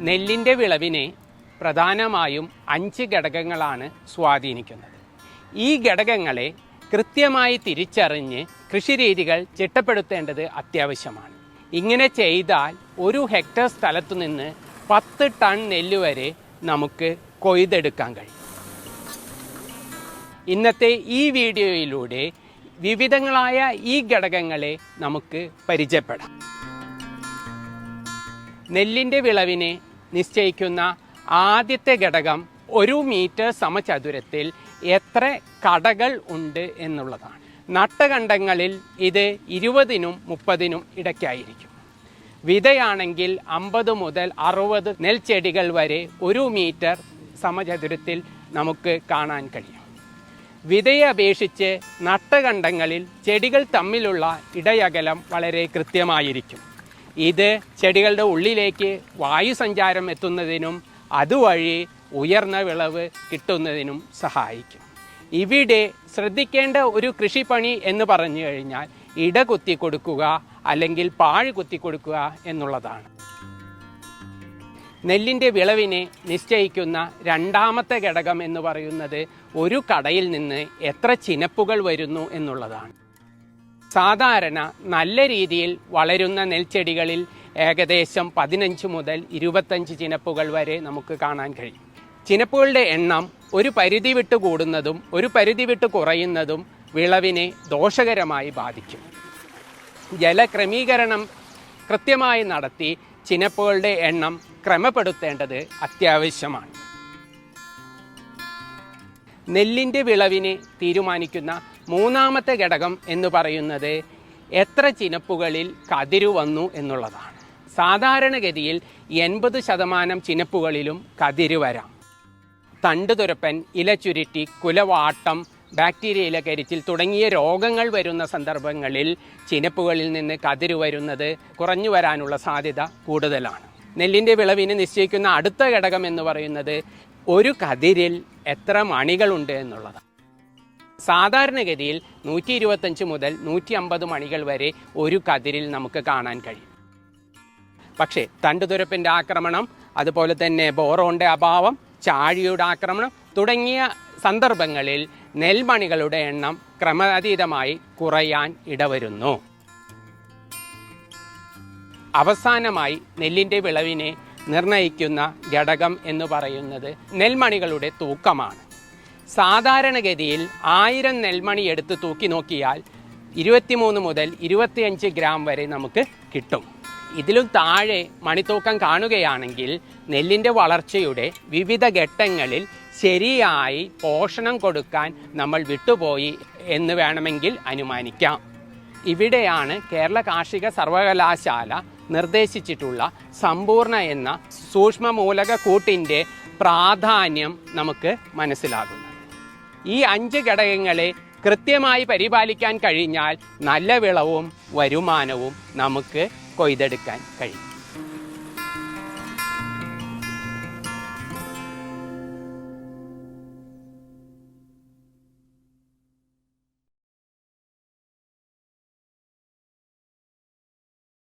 നെല്ലിന്റെ വിളവിനെ പ്രധാനമായും അഞ്ച് ഘടകങ്ങളാണ് സ്വാധീനിക്കുന്നത്. ഈ ഘടകങ്ങളെ കൃത്യമായി തിരിച്ചറിഞ്ഞ് കൃഷിരീതികൾ ചിട്ടപ്പെടുത്തേണ്ടത് അത്യാവശ്യമാണ്. ഇങ്ങനെ ചെയ്താൽ ഒരു ഹെക്ടർ സ്ഥലത്തു നിന്ന് പത്ത് ടൺ നെല്ല് വരെ നമുക്ക് കൊയ്തെടുക്കാൻ കഴിയും. ഇന്നത്തെ ഈ വീഡിയോയിലൂടെ വിവിധങ്ങളായ ഈ ഘടകങ്ങളെ നമുക്ക് പരിചയപ്പെടാം. നെല്ലിന്റെ വിളവിനെ നിശ്ചയിക്കുന്ന ആദ്യത്തെ ഘടകം ഒരു മീറ്റർ സമചതുരത്തിൽ എത്ര കടകൾ ഉണ്ട് എന്നുള്ളതാണ്. നട്ടകണ്ടങ്ങളിൽ ഇത് ഇരുപതിനും മുപ്പതിനും ഇടയ്ക്കായിരിക്കും. വിതയാണെങ്കിൽ അമ്പത് മുതൽ അറുപത് നെൽച്ചെടികൾ വരെ ഒരു മീറ്റർ സമചതുരത്തിൽ നമുക്ക് കാണാൻ കഴിയും. വിതയെ അപേക്ഷിച്ച് നട്ടകണ്ടങ്ങളിൽ ചെടികൾ തമ്മിലുള്ള ഇടയകലം വളരെ കൃത്യമായിരിക്കും. ഇത് ചെടികളുടെ ഉള്ളിലേക്ക് വായുസഞ്ചാരം എത്തുന്നതിനും അതുവഴി ഉയർന്ന വിളവ് കിട്ടുന്നതിനും സഹായിക്കും. ഇവിടെ ശ്രദ്ധിക്കേണ്ട ഒരു കൃഷിപ്പണി എന്ന് പറഞ്ഞു കഴിഞ്ഞാൽ ഇട കുത്തി കൊടുക്കുക അല്ലെങ്കിൽ പാഴ് കുത്തി കൊടുക്കുക എന്നുള്ളതാണ്. നെല്ലിന്റെ വിളവിനെ നിശ്ചയിക്കുന്ന രണ്ടാമത്തെ ഘടകം എന്ന് പറയുന്നത് ഒരു കടയിൽ നിന്ന് എത്ര ചിനപ്പുകൾ വരുന്നു എന്നുള്ളതാണ്. സാധാരണ നല്ല രീതിയിൽ വളരുന്ന നെൽച്ചെടികളിൽ ഏകദേശം പതിനഞ്ച് മുതൽ ഇരുപത്തഞ്ച് ചിനപ്പുകൾ വരെ നമുക്ക് കാണാൻ കഴിയും. ചിനപ്പുകളുടെ എണ്ണം ഒരു പരിധി വിട്ട് കൂടുന്നതും ഒരു പരിധി വിട്ട് കുറയുന്നതും വിളവിനെ ദോഷകരമായി ബാധിക്കും. ജലക്രമീകരണം കൃത്യമായി നടത്തി ചിനപ്പുകളുടെ എണ്ണം ക്രമപ്പെടുത്തേണ്ടത് അത്യാവശ്യമാണ്. നെല്ലിന്റെ വിളവിനെ തീരുമാനിക്കുന്ന മൂന്നാമത്തെ ഘടകം എന്ന് പറയുന്നത് എത്ര ചിനപ്പുകളിൽ കതിരു വന്നു എന്നുള്ളതാണ്. സാധാരണഗതിയിൽ എൺപത് ശതമാനം ചിനപ്പുകളിലും കതിര് വരാം. തണ്ടുതുരപ്പൻ ഇലചുരുട്ടി കുലവാട്ടം ബാക്ടീരിയ ഇലകരിച്ചിൽ തുടങ്ങിയ രോഗങ്ങൾ വരുന്ന സന്ദർഭങ്ങളിൽ ചിനപ്പുകളിൽ നിന്ന് കതിര് വരുന്നത് കുറഞ്ഞു വരാനുള്ള സാധ്യത കൂടുതലാണ്. നെല്ലിന്റെ വിളവിന് നിശ്ചയിക്കുന്ന അടുത്ത ഘടകം എന്ന് പറയുന്നത് ഒരു കതിരിൽ എത്ര മണികളുണ്ട് എന്നുള്ളതാണ്. സാധാരണഗതിയിൽ നൂറ്റി ഇരുപത്തഞ്ച് മുതൽ നൂറ്റി അമ്പത് മണികൾ വരെ ഒരു കതിരിൽ നമുക്ക് കാണാൻ കഴിയും. പക്ഷേ തണ്ടുതുരപ്പിന്റെ ആക്രമണം അതുപോലെ തന്നെ ബോറോണ്ടെ അഭാവം ചാഴിയുടെ ആക്രമണം തുടങ്ങിയ സന്ദർഭങ്ങളിൽ നെൽമണികളുടെ എണ്ണം ക്രമാതീതമായി കുറയാൻ ഇടവരുന്നു. അവസാനമായി നെല്ലിന്റെ വിളവിനെ നിർണയിക്കുന്ന ഘടകം എന്ന് പറയുന്നത് നെൽമണികളുടെ തൂക്കമാണ്. സാധാരണഗതിയിൽ ആയിരം നെൽമണി എടുത്ത് തൂക്കി നോക്കിയാൽ ഇരുപത്തിമൂന്ന് മുതൽ ഇരുപത്തിയഞ്ച് ഗ്രാം വരെ നമുക്ക് കിട്ടും. ഇതിലും താഴെ മണിത്തൂക്കം കാണുകയാണെങ്കിൽ നെല്ലിന്റെ വളർച്ചയുടെ വിവിധ ഘട്ടങ്ങളിൽ ശരിയായി പോഷണം കൊടുക്കാൻ നമ്മൾ വിട്ടുപോയി എന്ന് വേണമെങ്കിൽ അനുമാനിക്കാം. ഇവിടെയാണ് കേരള കാർഷിക സർവകലാശാല നിർദ്ദേശിച്ചിട്ടുള്ള സമ്പൂർണ എന്ന സൂക്ഷ്മമൂലക കൂട്ടിന്റെ പ്രാധാന്യം നമുക്ക് മനസ്സിലാകുന്നത്. ഈ അഞ്ച് ഘടകങ്ങളെ കൃത്യമായി പരിപാലിക്കാൻ കഴിഞ്ഞാൽ നല്ല വിളവും വരുമാനവും നമുക്ക് കൊയ്തെടുക്കാൻ കഴിയും.